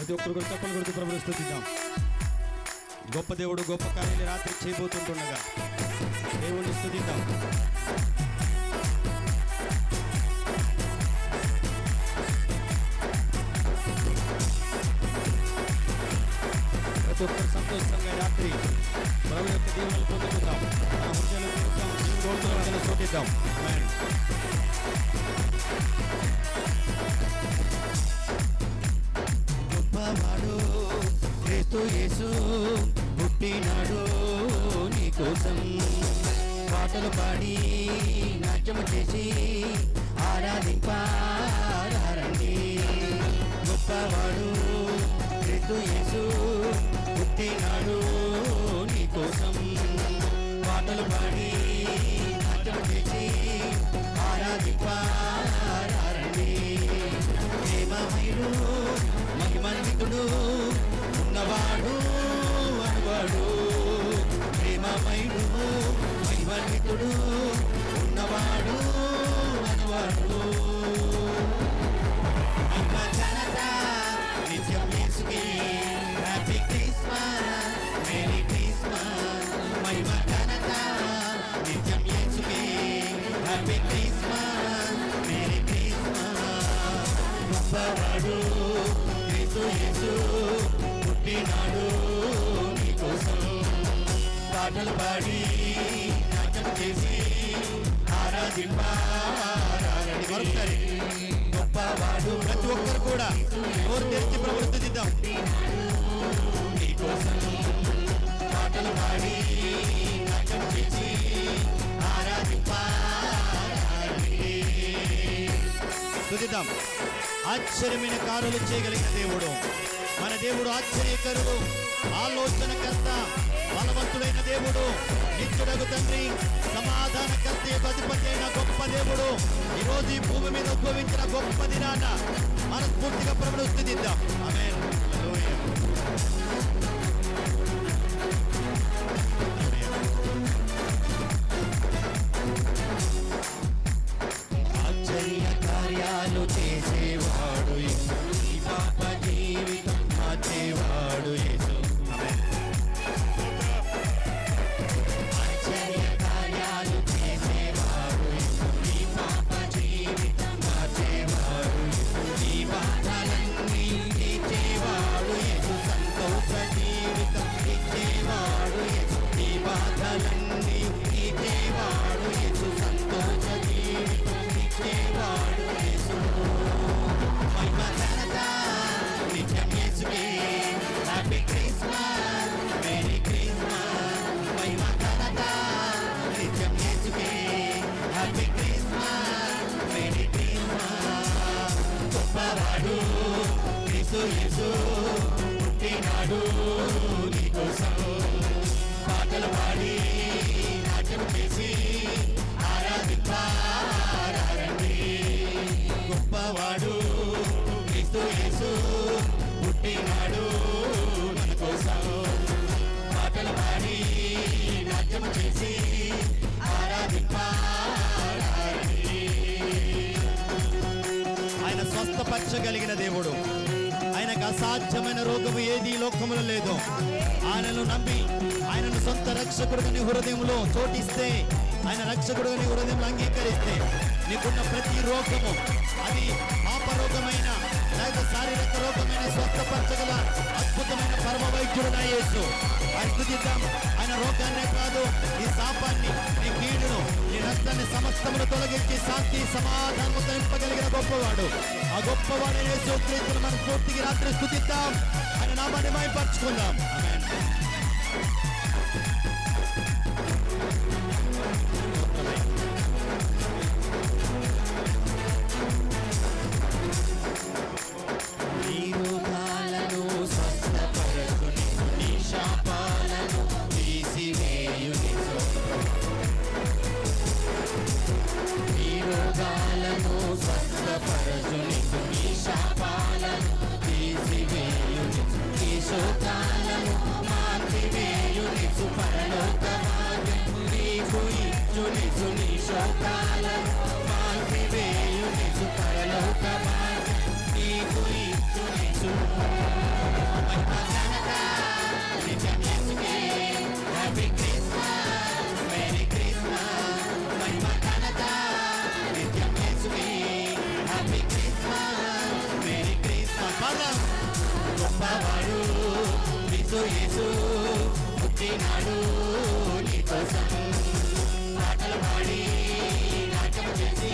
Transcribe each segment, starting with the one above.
ప్రతి ఒక్కరు కూడా చెప్పలు కొడుతూ ప్రభుని స్థుతిద్దాం. గొప్ప దేవుడు గొప్ప కార్యాన్ని రాత్రి చేయబోతుంటుండగా దేవుణ్ణి స్థుతిద్దాం. ప్రతి ఒక్కరు సంతోషంగా రాత్రి ప్రభు యొక్క దీవెనలు పొందుకుందాం. మన హృదయాలు తెరుద్దాం. దేవుని నోటితో స్థుతిద్దాం క్రీస్తు యేసు పుట్టినాడు నీకోసం పాటలు పాడి నాట్యము చేసి ఆరాధింపారండి గొప్పవాడు క్రీస్తు యేసు పుట్టినాడు. యేసు పుట్టినాడు నీకోసం పాటలు పాడి నాట్యం చేసి ఆరాధింపారండి గొప్పవాడు ప్రతి ఒక్కరు కూడా నోరు తెరిచి ప్రభుని నీకోసం పాటలు పాడి స్థుతిద్దాం ఆశ్చర్యమైన కారులు చేయగలిగిన దేవుడు. మన దేవుడు ఆశ్చర్యకరుడు. ఆలోచనకర్త బలవంతుడైన దేవుడు. నిత్యుడగు తండ్రి సమాధానకర్త యొక్క అధిపతి అయిన గొప్ప దేవుడు. ఈరోజు ఈ భూమి మీద ఉద్భవించిన గొప్ప దినాన మనస్ఫూర్తిగా ప్రభుడు స్థుతిద్దాం. ఆమె పుట్టినాడు యేసు యేసు పుట్టినాడు నీకోసం. పాటలు పాడి నాట్యం చేసి ఆరాధింపారండి గొప్పవాడు యేసు యేసు పుట్టినాడు నీకోసం పాటలు పాడి నాట్యం చేసి స్వస్థపరచగలిగిన దేవుడు. ఆయనకు అసాధ్యమైన రోగము ఏది ఈ లోకములో లేదు. ఆయనను నమ్మి ఆయనను సొంత రక్షకుడుగా హృదయంలో చోటిస్తే ఆయన రక్షకుడుగా హృదయంలో అంగీకరిస్తే నీకున్న ప్రతి రోగము అది పాపరోగమైన లేక శారీరక రోగమైన స్వస్థపరచగల అద్భుతమైన పరమ వైద్యుడు నా యేసు ఆయన ఆయన రోగాన్నే కాదు ఈ శాపాన్ని నీ కీడును నీ రక్తాన్ని సమస్తమును తొలగించి శాంతి సమాధానము నింపగలిగిన గొప్పవాడు. ఆ గొప్పవాడు యేసు క్రీస్తును మన పూర్తికి రాత్రి స్థుతిద్దాం. ఆయన నామాన్ని మైపరుచుకుందాం ఆమేన్ గొప్పవాడు క్రీస్తు యేసు పుట్టినాడు నీకోసం. పాటలు పాడి నాట్యం చేసి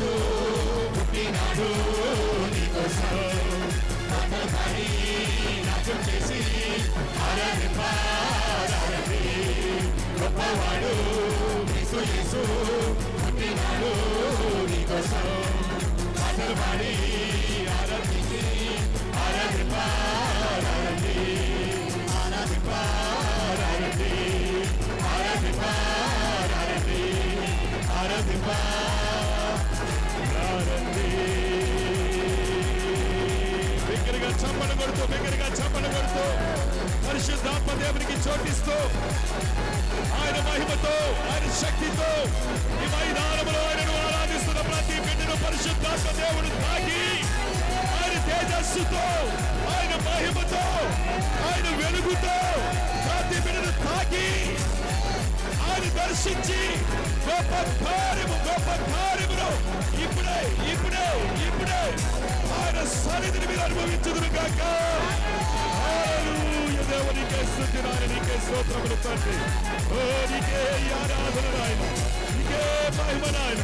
యేసు పుట్టినాడు నీకోసం పాటలు నాచం నాట్యం చేసి ఆరాధింపారండి గొప్పవాడు యేసు యేసు పుట్టినాడు నీకోసం పాటలు కొడుతూ బిగ్గరగా చప్పలు కొడుతూ పరిశుద్ధాత్మ దేవునికి చోటిస్తూ ఆయన మహిమతో ఆయన శక్తితో ఈ మైదానంలో ఆయనను ఆరాధిస్తున్న ప్రతి బిడ్డను పరిశుద్ధాత్మ దేవుడు తాకి ఆయన తేజస్సుతో ఆయన మహిమతో ఆయన వెలుగుతో ప్రతి బిడ్డను తాకి ఆయన దర్శించి గొప్ప కార్యము గొప్ప కార్యములో సన్నిధిని మీరు అనుభవించుదురు కాక దేవునికే స్థుతి నాయన నీకే స్తోత్రములు తండ్రి ఓ నీకే ఆరాధన నాయన నీకే మహిమ నాయన